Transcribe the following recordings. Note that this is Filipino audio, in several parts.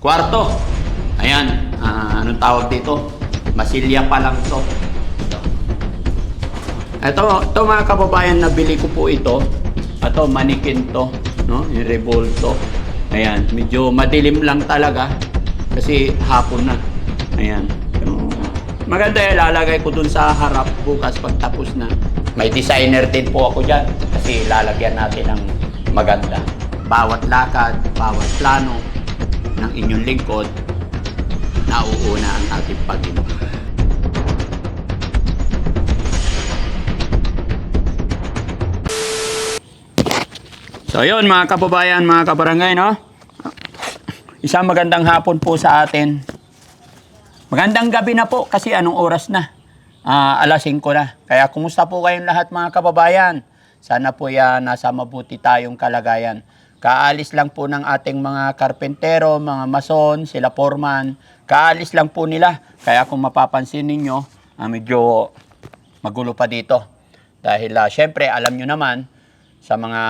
kwarto. Ayan, ah, anong tawag dito? Masilya pa lang to. Ito. Ito, ito mga kababayan, nabili ko po ito. Ito, manikin to. No? Yung revolto. Ayan, medyo madilim lang talaga. Kasi hapon na. Ayan. Maganda yung lalagay ko dun sa harap bukas pagtapos na. May designer din po ako dyan. Kasi lalagyan natin ng maganda. Bawat lakad, bawat plano ng inyong lingkod, nauuna ang ating Panginoon. So yun mga kababayan, mga kabarangay, no? Isang magandang hapon po sa atin. Magandang gabi na po kasi anong oras na? Ah, alas 5 na. Kaya kumusta po kayong lahat mga kababayan? Sana po yan nasa mabuti tayong kalagayan. Kaalis lang po ng ating mga karpentero, mga mason, sila foreman. Kaalis lang po nila. Kaya kung mapapansin ninyo, ah, medyo magulo pa dito. Dahil ah, syempre, alam nyo naman, sa mga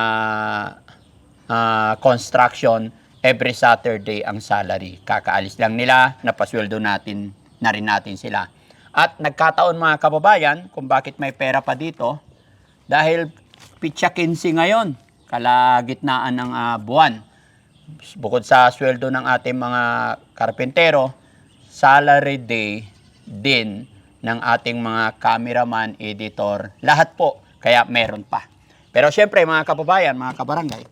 ah, construction, every Saturday ang salary. Kakaalis lang nila, napasweldo natin, na rin natin sila. At nagkataon mga kababayan, kung bakit may pera pa dito, dahil pitsa 15 ngayon, kalagitnaan ng ah, buwan. Bukod sa sweldo ng ating mga karpentero, salary day din ng ating mga cameraman, editor, lahat po. Kaya meron pa. Pero syempre mga kababayan, mga kabarangay,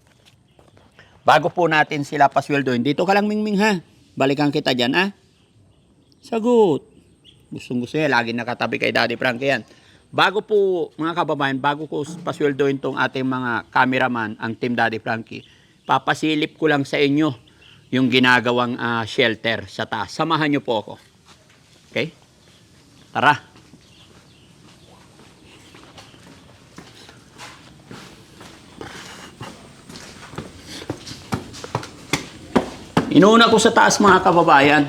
bago po natin sila pasweldoin, dito ka lang mingming ha. Balikan kita dyan ha. Sagot. Gustong gusto yan, lagi nakatabi kay Daddy Frankie yan. Bago po, mga kababayan, bago ko pasweldoin tong ating mga cameraman, ang Team Daddy Frankie, papasilip ko lang sa inyo yung ginagawang ah, shelter sa taas. Samahan nyo po ako. Okay? Tara. Inuna ko sa taas mga kababayan.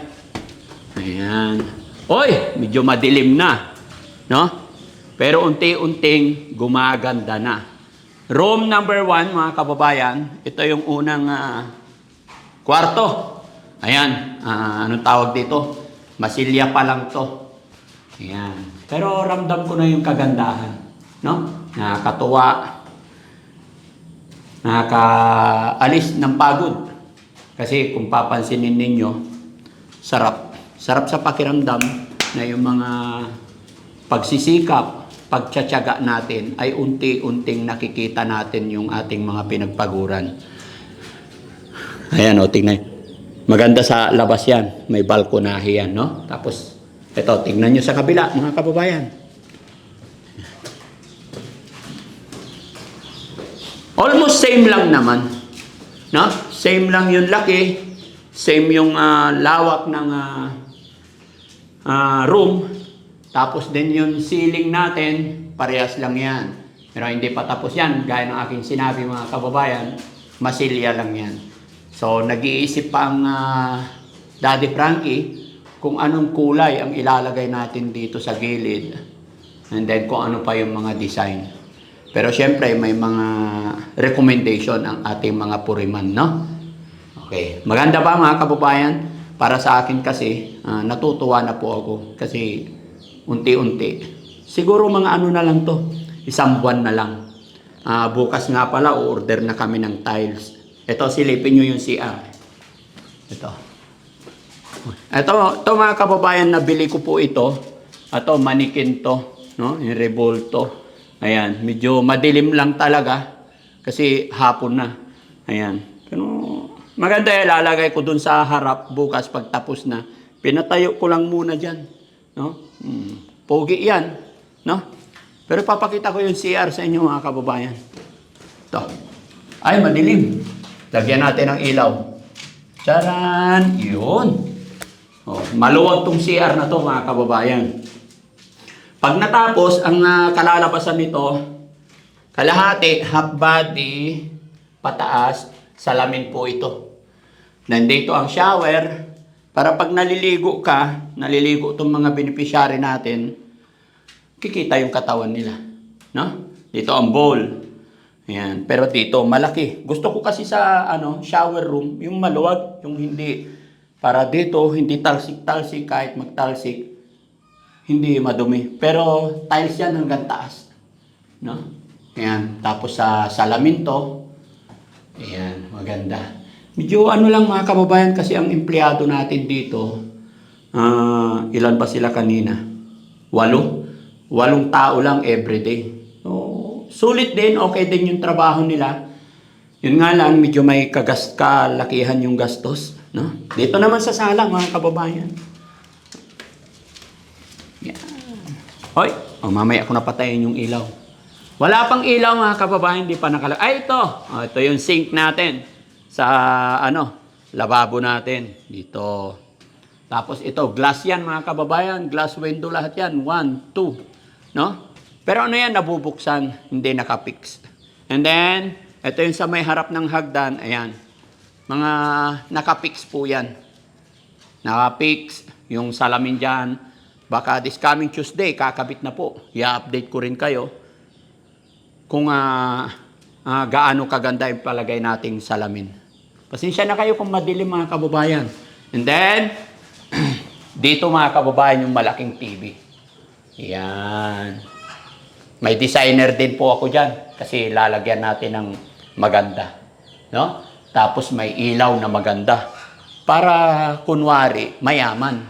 Ayan. Oy, medyo madilim na. No? Pero unti-unting gumaganda na. Room number one, mga kababayan, ito yung unang ah, kwarto. Ayan, ah, anong tawag dito? Masilya pa lang to. Ayan. Pero ramdam ko na yung kagandahan. No? Nakakatuwa. Nakakaalis ng pagod. Kasi kung papansinin ninyo, sarap. Sarap sa pakiramdam na yung mga pagsisikap, pagtsatsaga natin ay unti-unting nakikita natin yung ating mga pinagpaguran. Ayan o, tingnan. Maganda sa labas yan. May balkonahe yan, no? Tapos, ito, tingnan nyo sa kabila, mga kababayan. Almost same lang naman. No? Same lang yung laki, same yung ah, lawak ng ah, ah, room, tapos din yung ceiling natin, parehas lang yan. Pero hindi pa tapos yan, gaya ng aking sinabi mga kababayan, masilya lang yan. So, nag-iisip pa ang ah, Daddy Frankie kung anong kulay ang ilalagay natin dito sa gilid. And then kung ano pa yung mga design. Pero syempre, may mga recommendation ang ating mga puriman, no? Okay. Maganda ba mga kababayan? Para sa akin kasi, ah, natutuwa na po ako. Kasi unti-unti. Siguro mga ano na lang to. Isang buwan na lang. Ah, bukas nga pala, order na kami ng tiles. Ito, silipin nyo yung CR. Ito. Ito, ito mga kababayan, nabili ko po ito. Ito, manikin to. No? Yung revolto. Ayan, medyo madilim lang talaga. Kasi hapon na. Ayan. Pero maganda yung lalagay ko dun sa harap bukas pagtapos na. Pinatayo ko lang muna dyan. No? Hmm. Pogi yan. No? Pero papakita ko yung CR sa inyo mga kababayan. Ito. Ay, madilim. Lagyan natin ng ilaw. Charan! Yun. Oh, maluwag tong CR na to mga kababayan. Pag natapos, ang kalalabasan nito, kalahati, half body, pataas, salamin po ito. Nandito ang shower, para pag naliligo ka, naliligo itong mga beneficiary natin, kikita yung katawan nila. No? Dito ang bowl. Ayan. Pero dito, malaki. Gusto ko kasi sa ano, shower room, yung maluwag, yung hindi Para dito, hindi talsik-talsik kahit magtalsik, hindi madumi. Pero tiles yan hanggang taas. No? Ayan. Tapos sa salamin to, ayan, maganda. Medyo ano lang mga kababayan kasi ang empleyado natin dito, ah, ilan ba sila kanina? Walo? Walong tao lang everyday. So, sulit din, okay din yung trabaho nila. Yun nga lang, medyo may kagas kalakihan yung gastos. No? Dito naman sa sala, mga kababayan. Yan. Hoy, oh, mamaya ako napatayin yung ilaw. Wala pang ilaw mga kababayan, hindi pa nakala... Ay, ito! Oh, ito yung sink natin sa ano, lababo natin. Dito. Tapos ito, glass yan mga kababayan. Glass window lahat yan. One, two. No? Pero ano yan, nabubuksan. Hindi nakapix. And then, ito yung sa may harap ng hagdan. Ayan. Mga nakapix po yan. Nakapix. Yung salamin dyan. Baka this coming Tuesday, kakabit na po. I-update ko rin kayo kung ah, ah, gaano kaganda yung palagay nating salamin. Pasensya na kayo kung madilim mga kababayan. And then, dito mga kababayan yung malaking TV. Yan. May designer din po ako dyan kasi lalagyan natin ng maganda. No? Tapos may ilaw na maganda. Para kunwari, mayaman.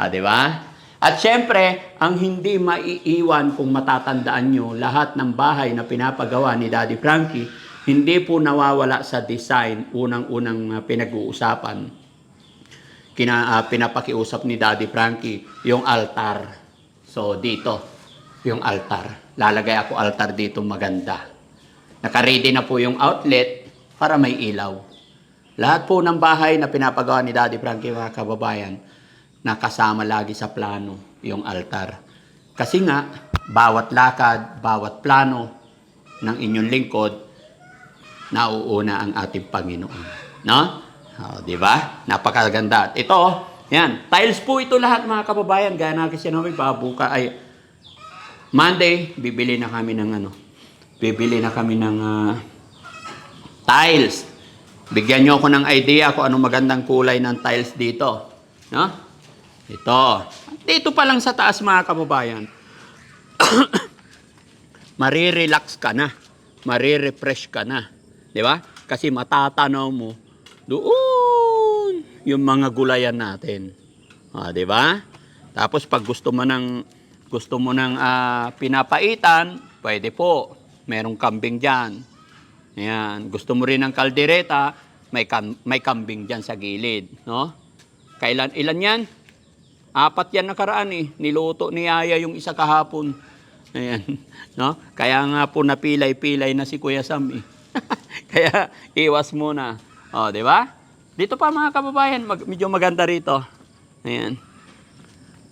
Ha, di ba? At syempre, ang hindi maiiwan kung matatandaan nyo, lahat ng bahay na pinapagawa ni Daddy Frankie, hindi po nawawala sa design, unang-unang uh, pinag-uusapan. Kina, uh, pinapakiusap ni Daddy Frankie, yung altar. So, dito, yung altar. Lalagay ako altar dito maganda. Nakaready na po yung outlet para may ilaw. Lahat po ng bahay na pinapagawa ni Daddy Frankie, mga kababayan, nakasama lagi sa plano yung altar. Kasi nga, bawat lakad, bawat plano ng inyong lingkod, nauuna ang ating Panginoon. No? O, di ba? Napakaganda. Ito, yan, tiles po ito lahat mga kababayan. Gaya na kasi namin, babuka ay Monday, bibili na kami ng ano, bibili na kami ng ah, tiles. Bigyan nyo ako ng idea kung anong magandang kulay ng tiles dito. No? Ito. Dito pa lang sa taas mga kababayan. Marirelax ka na. Marirefresh ka na. Di ba? Kasi matatanaw mo doon yung mga gulayan natin. Ah, di ba? Tapos pag gusto mo ng gusto mo ng ah, pinapaitan, pwede po. Merong kambing diyan. Ayan, gusto mo rin ng kaldereta, may kam- may kambing diyan sa gilid, no? Kailan ilan 'yan? Apat yan nakaraan eh. Niluto ni Yaya yung isa kahapon. Ayan. No? Kaya nga po napilay-pilay na si Kuya Sam eh. Kaya iwas muna. O, di ba? Dito pa mga kababayan, mag, medyo maganda rito. Ayan.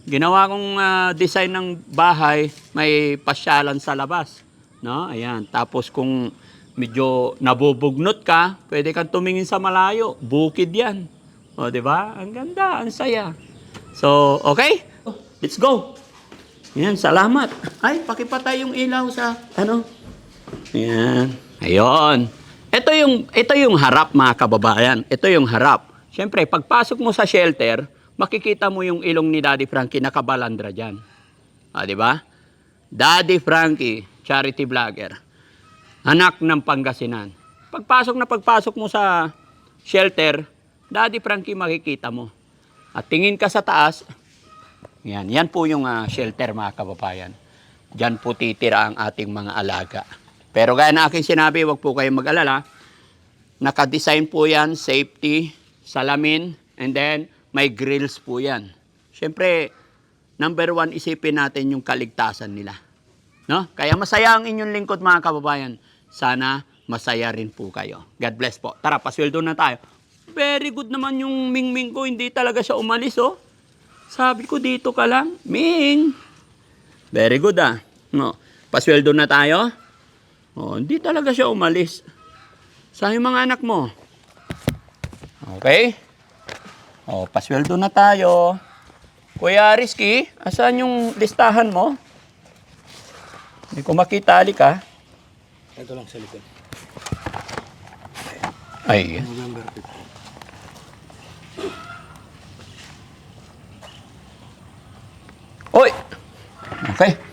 Ginawa kong ah, design ng bahay, may pasyalan sa labas. No? Ayan. Tapos kung medyo nabubugnot ka, pwede kang tumingin sa malayo. Bukid yan. O, di ba? Ang ganda, ang saya. So, okay? Let's go. Yan, salamat. Ay, pakipatay yung ilaw sa, ano? Yan. Ayun. Ito yung, ito yung harap, mga kababayan. Ito yung harap. Siyempre, pagpasok mo sa shelter, makikita mo yung ilong ni Daddy Frankie nakabalandra dyan. Ah, di ba? Daddy Frankie, charity vlogger. Anak ng Pangasinan. Pagpasok na pagpasok mo sa shelter, Daddy Frankie makikita mo. At tingin ka sa taas, yan, yan po yung ah, shelter mga kababayan. Diyan po titira ang ating mga alaga. Pero gaya na aking sinabi, wag po kayong mag-alala. Naka-design po yan, safety, salamin, and then may grills po yan. Siyempre, number one, isipin natin yung kaligtasan nila. No? Kaya masaya ang inyong lingkod mga kababayan. Sana masaya rin po kayo. God bless po. Tara, pasweldo na tayo. Very good naman yung Ming-Ming ko. Hindi talaga siya umalis, oh. Sabi ko, dito ka lang. Ming! Very good, ah. No. Pasweldo na tayo. Oh, hindi talaga siya umalis. Sa mga anak mo. Okay? Oh, pasweldo na tayo. Kuya Rizky, asan yung listahan mo? Hindi ko makita, halika. Ito lang sa likod. Ay. November 15. Oy! Okay.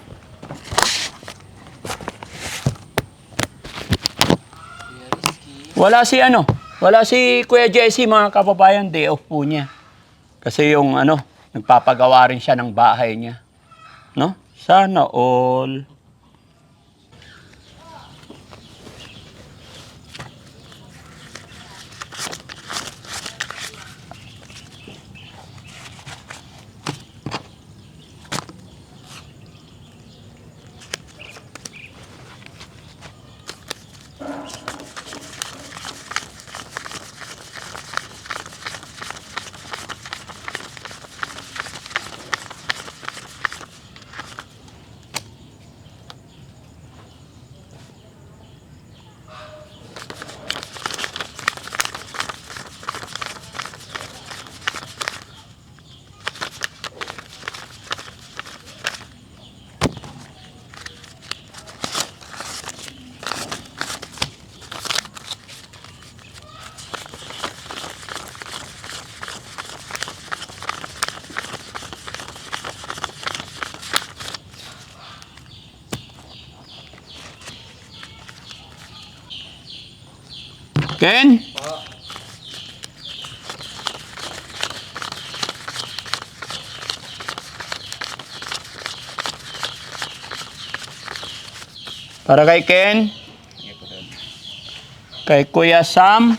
Wala si ano, wala si Kuya Jesse mga kababayan, day off po niya. Kasi yung ano, nagpapagawa rin siya ng bahay niya. No? Sana all. Ken? Para kay Ken? Kay Kuya Sam?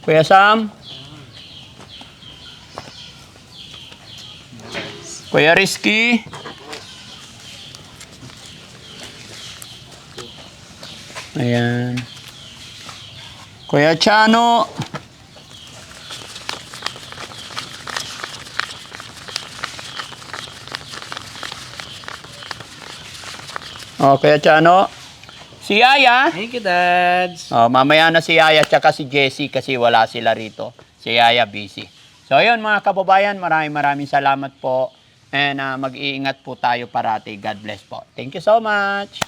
Kuya Sam? Kuya Rizky? Ayan. Kuya Chano? Oh, Kuya Chano? Si Yaya? Thank you, Dads. Oh, mamaya na si Yaya tsaka si Jessie kasi wala sila rito. Si Yaya busy. So ayun mga kababayan, maraming maraming salamat po. And ah, mag-iingat po tayo parati. God bless po. Thank you so much.